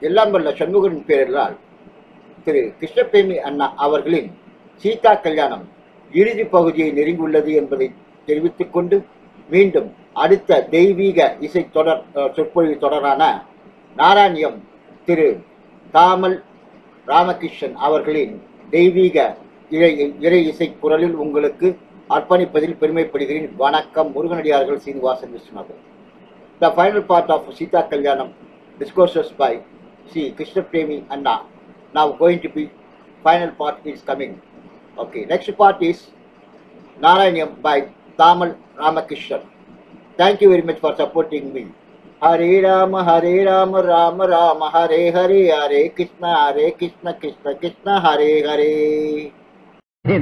எல்லாம் வல்ல சண்முகரின் பேரலால் திரு கிருஷ்ணபேமி அண்ணா அவர்களின் சீதா கல்யாணம் இறுதி பகுதியை நெருங்கியுள்ளது என்பதை தெரிவித்துக் கொண்டு மீண்டும் அடுத்த தெய்வீக இசை தொடர் சொற்பொழிவு தொடரான நாராயணியம் திரு தாமல் ராமகிருஷ்ணன் அவர்களின் தெய்வீக இறை இறை இசை குரலில் உங்களுக்கு அர்ப்பணிப்பதில் பெருமைப்படுகிறேன். வணக்கம். முருகனடியார்கள் Srinivasan Viswanathan. The final part of Sita Kalyanam discourses by see Krishna Premi Anna. Now going to be final part is coming. Okay, next part is Narayanyam by Tamal Ramakrishnan. Thank you very much for supporting me. Hare Rama, Hare Rama, Rama Rama, Hare Hare, Hare Krishna, Hare Krishna, Krishna Krishna, Hare Hare. Hey,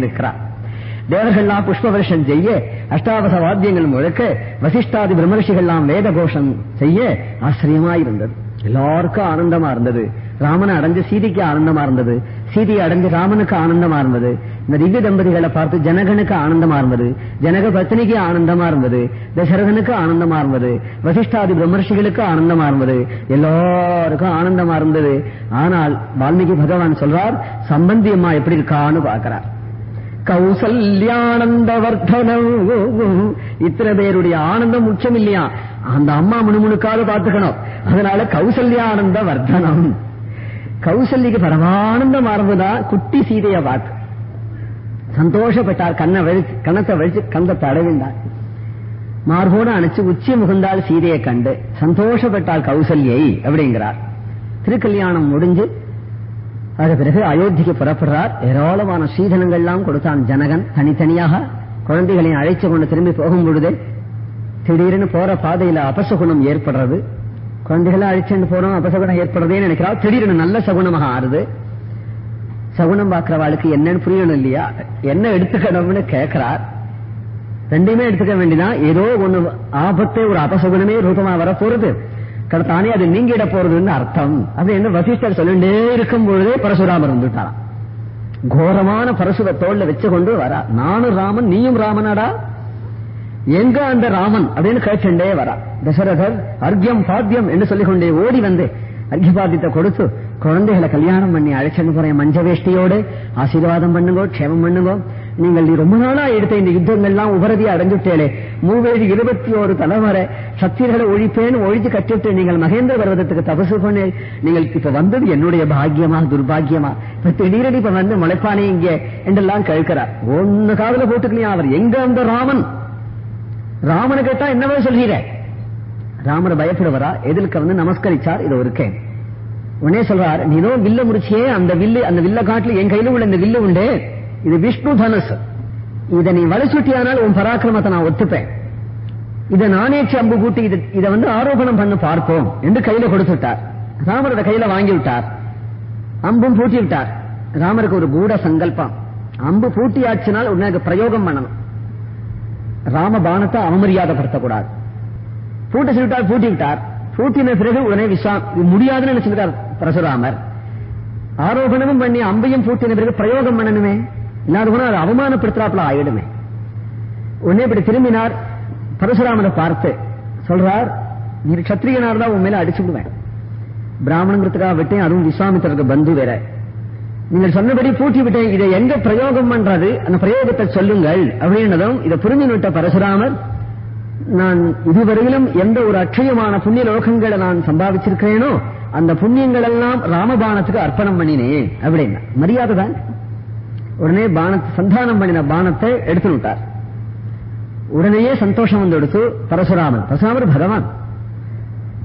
தேவர்கள்லாம் புஷ்ப வருஷம் செய்ய அஷ்டாவச வாத்தியங்கள் முழக்க வசிஷ்டாதி பிரம்மர்ஷிகள்லாம் வேத கோஷம் செய்ய ஆச்சரியமாயிருந்தது. எல்லாருக்கும் ஆனந்தமா இருந்தது. ராமனை அடைஞ்ச சீதைக்கு ஆனந்தமா இருந்தது. சீதையை அடைஞ்சு ராமனுக்கு ஆனந்தமா இருந்தது. இந்த திவ்ய தம்பதிகளை பார்த்து ஜனகனுக்கு ஆனந்தமா இருந்தது. ஜனக பத்னிக்கு ஆனந்தமா இருந்தது. தசரதனுக்கு ஆனந்தமா இருந்தது. வசிஷ்டாதி பிரம்மர்ஷிகளுக்கு ஆனந்தமா இருந்தது. எல்லாருக்கும் ஆனந்தமா இருந்தது. ஆனால் வால்மீகி பகவான் சொல்றார் சம்பந்தியம்மா எப்படி இருக்கான்னு பாக்கிறார் கௌசல்யானந்தவர்தனம் இத்தனை பேருடைய ஆனந்தம் முக்கியம் இல்லையா அந்த அம்மா முணுமுணுக்காக பார்த்துக்கணும். அதனால கௌசல்யானந்த வர்தனம் கௌசல்யக்கு பரமானந்தம் ஆரம்பதான் குட்டி சீதைய பார்த்து. சந்தோஷப்பட்டார் கண்ணை வழிச்சு கணத்தை வழிச்சு கந்தத்தை அடைவிந்தார் மார்போடு அணைச்சு உச்சி முகந்தால் சீதையை கண்டு சந்தோஷப்பட்டால் கௌசல்யை அப்படிங்கிறார். திருக்கல்யாணம் முடிஞ்சு அது பிறகு அயோத்திக்கு புறப்படுறார். ஏராளமான சீதனங்கள்லாம் கொடுத்தான் ஜனகன் தனித்தனியாக. குழந்தைகளை அழைச்சு கொண்டு திரும்பி போகும் பொழுதே திடீர்னு போற பாதையில அபசகுணம் ஏற்படுறது. குழந்தைகளை அழைச்சுட்டு போறோம் அபசகுணம் ஏற்படுறதே நினைக்கிறா திடீர்னு நல்ல சகுனமாக ஆறுது. சகுனம் பாக்குறவாளுக்கு என்னன்னு புரியணும் இல்லையா? என்ன எடுத்துக்கணும்னு கேட்கிறார். ரெண்டையுமே எடுத்துக்க வேண்டியதான் ஏதோ ஒண்ணு ஆபத்தே ஒரு அபசகுணமே ரூபமா வர போறது கடத்தானே அது நீங்கிட போறதுன்னு அர்த்தம். அப்படின்னு வசிஷ்டர் சொல்லிட்டே இருக்கும் பொழுதே பரசுராமர் வந்துட்டாராம். கோரமான பரசுர தோல்ல வச்சு கொண்டு வரா. நானும் ராமன் நீயும் ராமனாடா? எங்க அந்த ராமன்? அப்படின்னு கேட்டுண்டே வரா. தசரதர் அர்க்கியம் பாத்தியம் என்று சொல்லிக் கொண்டே ஓடி வந்து அர்க்கியபாத்தியத்தை கொடுத்து குழந்தைகளை கல்யாணம் பண்ணி அழைச்சன்னு போறேன் மஞ்ச வேஷ்டியோடு ஆசீர்வாதம் பண்ணுங்கோ க்ஷேமம் பண்ணுங்கோ. நீங்கள் ரொம்ப நாளா எடுத்த இந்த யுத்தங்கள்லாம் உபரதியா அடைஞ்சுட்டேலே மூவேழு இருபத்தி ஒரு தலைமுறை சக்திகளை ஒழிப்பேன்னு ஒழிச்சு கட்டிட்டு நீங்கள் மகேந்திர பர்வதத்துக்கு தபசு பண்ணி. நீங்கள் இப்ப வந்தது என்னுடைய பாக்கியமா துர்பாக்கியமா? இப்ப திடீரென இப்ப வந்து முளைப்பானே இங்கே என்றெல்லாம் கேட்கிறார் ஒன்னு காதல போட்டுக்கலையா அவர்? எங்க அந்த ராமன்? ராமனை கேட்டா என்னவே சொல்கிறேன் ராமர் பயப்படுவரா? எதிர்க்க வந்து நமஸ்கரிச்சார்? இது இருக்கேன். உடனே சொல்றார் நீதோ வில்ல முடிச்சியே அந்த வில்லு அந்த வில்ல காட்டுல என் கையில உள்ள இந்த வில்லு உண்டு. இது விஷ்ணு தனுசு. இதை நீ வலுசுட்டியானால் உன் பராக்கிரமத்தை நான் ஒத்துப்பேன். இதை நானேச்சு அம்பு கூட்டி இது இதை வந்து ஆரோபணம் பண்ண பார்ப்போம் என்று கையில கொடுத்து விட்டார் ராமர் அதை கையில வாங்கி விட்டார் அம்பும் பூட்டி விட்டார் ராமருக்கு ஒரு கூட சங்கல்பம். அம்பு பூட்டியாச்சினால் உடனே பிரயோகம் பண்ணணும். ராம பானத்தை அவமரியாதைப்படுத்தக்கூடாது. பூட்ட சொல்லிட்டார் பூட்டி விட்டார் பூட்டின பிறகு உடனே விஷா முடியாதுன்னு நினைச்சிருக்கார் பரசுராமர். ஆரோபணமும் பண்ணி அம்பையும் பூட்டின பிறகு பிரயோகம் பண்ணணுமே? இல்லாத போனால் அவமானப்படுத்துறாப்புல ஆயிடுமே. உடனே இப்படி திரும்பினார் பரசுராமனை பார்த்து சொல்றார் நீ கத்திரியனா தான் உன் மேல அடிச்சுடுவேன். பிராமணங்கிறதுக்காக விட்டேன் அதுவும் விஸ்வாமித்திரருக்கு பந்து வேற. நீங்கள் சொன்னபடி பூட்டி விட்டேன் இதை எங்க பிரயோகம் பண்றது? அந்த பிரயோகத்தை சொல்லுங்கள் அப்படின்னதும் இதை புரிஞ்சு விட்ட பரசுராமர் நான் இதுவரையிலும் எந்த ஒரு அட்சயமான புண்ணிய லோகங்களை நான் சம்பாதிச்சிருக்கிறேனோ அந்த புண்ணியங்கள் எல்லாம் ராமபானத்துக்கு அர்ப்பணம் பண்ணினேன் அப்படின்னா. மரியாதை தான். உடனே பானத்தை சந்தானம் பண்ணின பானத்தை எடுத்து விட்டார் உடனேயே சந்தோஷம் வந்து எடுத்து பரசுராமன் பரசுராமர் பகவான்.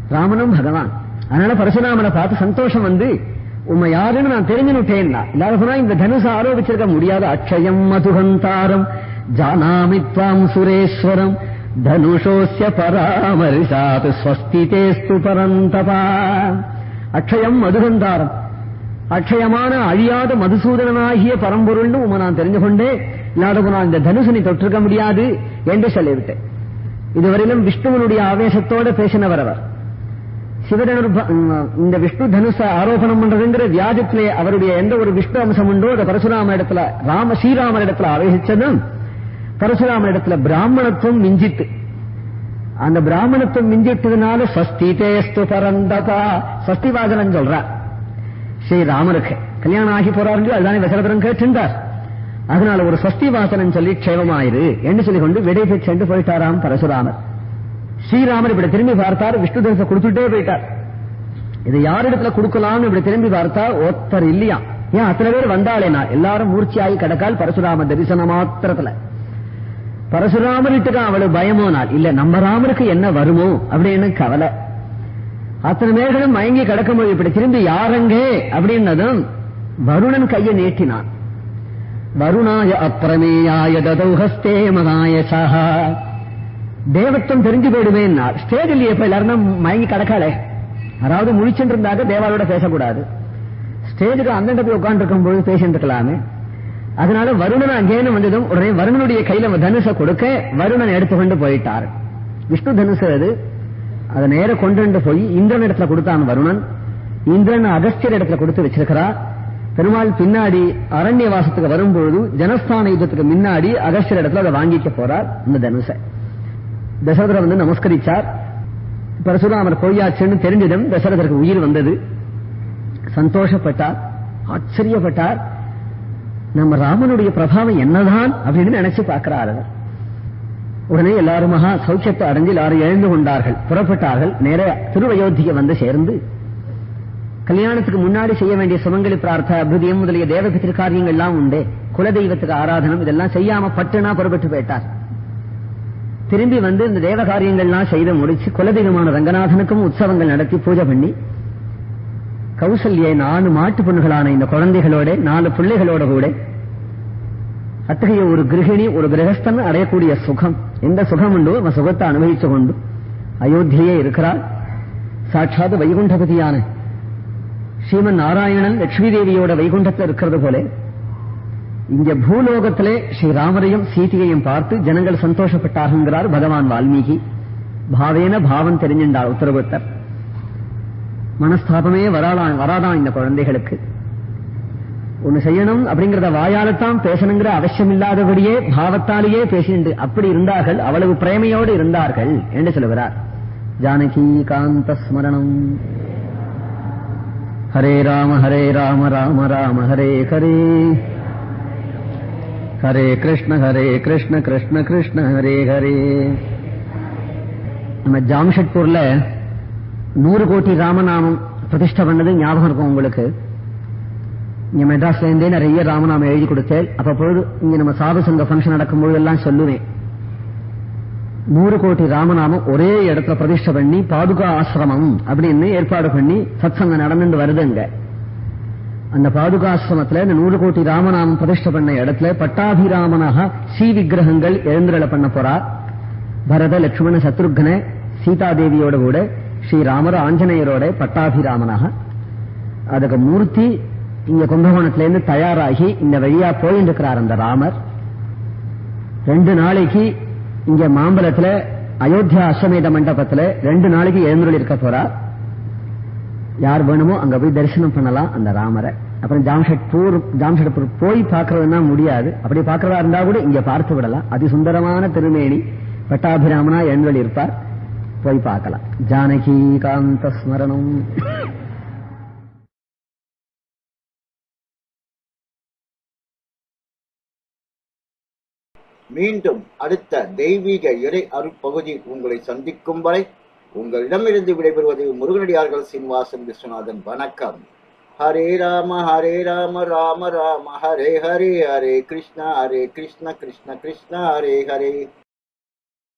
ராமனும் பகவான். அதனால பரசுராமனை பார்த்து சந்தோஷம் வந்து உண்மை யாருன்னு நான் தெரிஞ்சுட்டேன்னா இல்லாத போனா இந்த தனுசு ஆரோபிச்சிருக்க முடியாத அக்ஷயம் மதுகந்தாரம் ஜானாமி துவாம் சுரேஸ்வரம் தனுஷோஸ்ய பராமரிசாத் ஸ்வஸ்திதேஸ்து பரந்தபா. அக்ஷயம் மதுகந்தாரம். அக்ஷயமான அழியாத மதுசூதனனாகிய பரம்பொருள்னு உமை நான் தெரிஞ்சு கொண்டே இல்லாத நான் இந்த தனுசனை தொற்றிருக்க முடியாது என்று சொல்லிவிட்டேன். இதுவரையிலும் விஷ்ணுவனுடைய ஆவேசத்தோட பேசினவர் அவர். சிவதனுர் இந்த விஷ்ணு தனுச ஆரோபணம் பண்றதுங்கிற வியாஜத்திலே அவருடைய எந்த ஒரு விஷ்ணு அம்சம் உண்டோ அதை பரசுராம இடத்துல ராம ஸ்ரீராம இடத்துல ஆவேசிச்சதும் பரசுராம இடத்துல பிராமணத்துவம் மிஞ்சித்து அந்த பிராமணத்துவம் மிஞ்சிட்டதுனால ஸ்வஸ்திதேஸ்து தேஸ்து ஸ்வஸ்தி வாசனம் சொல்றார். ஸ்ரீராமருக்கு. கல்யாணம் ஆகி போறாரு அதுதானே தசரதன் கேட்டிருந்தார். அதனால ஒரு ஸ்வஸ்தி வாசனம் சொல்லி க்ஷேமமாயிரு என்று சொல்லி கொண்டு விடை சென்று போயிட்டாராம் பரசுராமர். ஸ்ரீராமர் இப்படி திரும்பி பார்த்தார் விஷ்ணு தேசம் கொடுத்துட்டே போயிட்டார். இது யாரிடத்துல கொடுக்கலாம்னு இப்படி திரும்பி பார்த்தா ஒருத்தர் இல்லையா? ஏன் அத்தனை பேர் வந்தாளேனா? எல்லாரும் மூர்ச்சியாகி கிடக்கால் பரசுராம தரிசன மாத்திரத்துல. பரசுராமர்கிட்ட அவளுக்கு பயமோ நாள்? இல்ல நம்ம ராமருக்கு என்ன வருமோ அப்படின்னு கவலை. அத்தனை பேர்களும் மயங்கி கிடக்கும்போது இப்படி திரும்பி யாரங்கே? அப்படின்னதும் வருணன் கையை நீட்டினான். வருணாய அப்பிரமேயாய ததௌஹஸ்தே மகாயசா தேவத்தம் தெரிஞ்சு போயிடுமே ஸ்டேஜ் இல்லையே இப்ப எல்லாரும் மயங்கி கிடக்காளே. அதாவது முழிச்சுட்டு இருந்தாக்க தேவாலோட பேசக்கூடாது. ஸ்டேஜுக்கு அந்த போய் உட்கார்ந்து இருக்கும் போது பேசிட்டு இருக்கலாமே அதனால வருணன் அங்கேன்னு வந்ததும் உடனே வருணனுடைய கையில தனுசை கொடுக்க வருணன் எடுத்துக்கொண்டு போயிட்டார். விஷ்ணு தனுசு அது. அதை நேர கொண்டு போய் இந்திரன் இடத்துல கொடுத்தான் வருணன். இந்திரன் அகஸ்தியர் இடத்துல கொடுத்து வச்சிருக்கிறார் பெருமாள் பின்னாடி அரண்ய வாசத்துக்கு வரும்பொழுது ஜனஸ்தான யுத்தத்துக்கு முன்னாடி அகஸ்தியர் இடத்துல அதை வாங்கிக்க போறார் இந்த தனுசை. தசரதர் வந்து நமஸ்கரிச்சார். பரசுராமர் பொய்யாச்சுன்னு தெரிஞ்சதும் தசரதருக்கு உயிர் வந்தது. சந்தோஷப்பட்டார். ஆச்சரியப்பட்டார். நம்ம ராமனுடைய பிரபாவம் என்னதான் அப்படின்னு நினைச்சு பார்க்கிறார் அவர். உடனே எல்லாரும் மகா சௌக்கியத்தை அடைஞ்சு எல்லாரும் எழுந்து கொண்டார்கள். புறப்பட்டார்கள். நேர திருவயோத்திக்கு வந்து சேர்ந்து கல்யாணத்துக்கு முன்னாடி செய்ய வேண்டிய சுமங்கலி பிரார்த்த அபிருதியம் முதலிய தேவ காரியங்கள் எல்லாம் உண்டு. குலதெய்வத்துக்கு ஆராதனம் இதெல்லாம் செய்யாம பட்டுனா புறப்பட்டு போயிட்டார். திரும்பி வந்து இந்த தேவ காரியங்கள்லாம் செய்து முடிச்சு குலதெய்வமான ரங்கநாதனுக்கும் உற்சவங்கள் நடத்தி பூஜை பண்ணி கௌசல்யை நாலு மாட்டு பொண்ணுகளான இந்த குழந்தைகளோட நாலு பிள்ளைகளோட கூட அத்தகைய ஒரு கிரகிணி ஒரு கிரகஸ்தன் அடையக்கூடிய சுகம். எந்த சுகம் உண்டோ அவன் சுகத்தை அனுபவித்து கொண்டு அயோத்தியே இருக்கிறார் சாட்சாத் வைகுண்டபதியான ஸ்ரீமன் நாராயணன் லட்சுமி தேவியோட வைகுண்டத்தில் இருக்கிறது போல இங்க பூலோகத்திலே ஸ்ரீராமரையும் சீதையையும் பார்த்து ஜனங்கள் சந்தோஷப்பட்டார்கள் பகவான் வால்மீகி. பாவேன பாவம் தெரிஞ்சின்றார் உத்தரவுத்தர். மனஸ்தாபமே வராதான் வராதான் இந்த குழந்தைகளுக்கு. ஒண்ணு செய்யணும் அப்படிங்கறத வாயாலத்தான் பேசணுங்கிற அவசியம் இல்லாதபடியே பாவத்தாலேயே பேசிண்டு அப்படி இருந்தார்கள் அவ்வளவு பிரேமையோடு இருந்தார்கள் என்று சொல்லுகிறார். ஜானகி காந்த ஸ்மரணம். ஹரே ராம ஹரே ராம ராம ராம ஹரே ஹரே. ஹரே கிருஷ்ண ஹரே கிருஷ்ண கிருஷ்ண கிருஷ்ண ஹரே ஹரே. நம்ம ஜாம்ஷெட்பூர்ல நூறு கோடி ராமநாமம் பிரதிஷ்டை பண்ணது ஞாபகம் இருக்கும் உங்களுக்கு? இங்க மெட்ராஸ்ல இருந்தே நிறைய ராமநாமம் எழுதி கொடுத்தேன். அப்பப்பொழுது இங்க நம்ம சாது சங்க ஃபங்க்ஷன் நடக்கும்போது எல்லாம் சொல்லுவேன். நூறு கோடி ராமநாமம் ஒரே இடத்துல பிரதிஷ்டை பண்ணி பாதுகா ஆசிரமம் அப்படின்னு ஏற்பாடு பண்ணி சத்சங்கம் நடந்துட்டு வருதுங்க அந்த பாதுகாசிரமத்துல இந்த நூறு கோடி ராமநாமம் பிரதிஷ்ட பண்ண இடத்துல பட்டாபிராமனாக ஸ்ரீ விக்கிரகங்கள் எழுந்திரல பண்ண போறார் பரத லட்சுமண சத்ருக்ன சீதாதேவியோட கூட ஸ்ரீராமர் ஆஞ்சநேயரோட பட்டாபிராமனாக அதுக்கு மூர்த்தி இங்க கும்பகோணத்திலிருந்து தயாராகி இந்த வழியா போயிட்டு இருக்கிறார் அந்த ராமர். ரெண்டு நாளைக்கு இங்க மாம்பலத்துல அயோத்தியா அஸ்வமேத மண்டபத்துல ரெண்டு நாளைக்கு எழுந்துள்ள இருக்க போறார். யார் வேணுமோ அங்க போய் தரிசனம் பண்ணலாம் அந்த ராமரை. அப்புறம் ஜாம்ஷெட்பூர் ஜாம்ஷெட்பூர் போய் பார்க்கறதுனா முடியாது. அப்படி பார்க்கறதா இருந்தா கூட இங்க பார்த்து விடலாம். அதி சுந்தரமான திருமேனி பட்டாபிராமனா எழுந்தொழி இருப்பார். போய் பார்க்கலாம். ஜானகி காந்த ஸ்மரணம். மீண்டும் அடுத்த தெய்வீக இறை அருட்பகுதி உங்களை சந்திக்கும் வரை உங்களிடமிருந்து விடைபெறுவது முருகனடியார்கள் சீனிவாசன் விஸ்வநாதன். வணக்கம். ஹரே ராம ஹரே ராம ராம ராம. ஹரே ஹரே ஹரே கிருஷ்ணா ஹரே கிருஷ்ண கிருஷ்ண கிருஷ்ண ஹரே ஹரே.